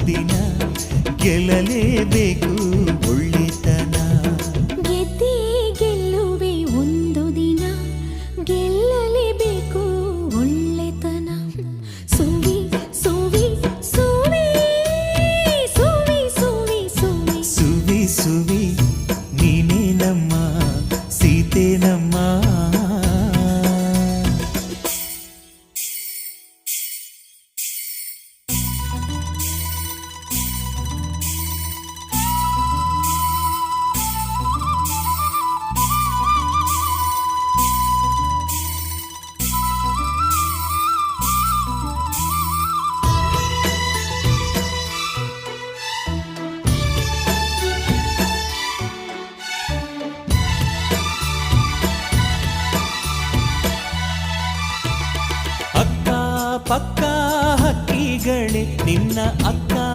ದಿನ ಗೆಲ್ಲಲೇಬೇಕು ಪಕ್ಕ ಹಕ್ಕಿಗಳೇ ನಿನ್ನ ಅಕ್ಕ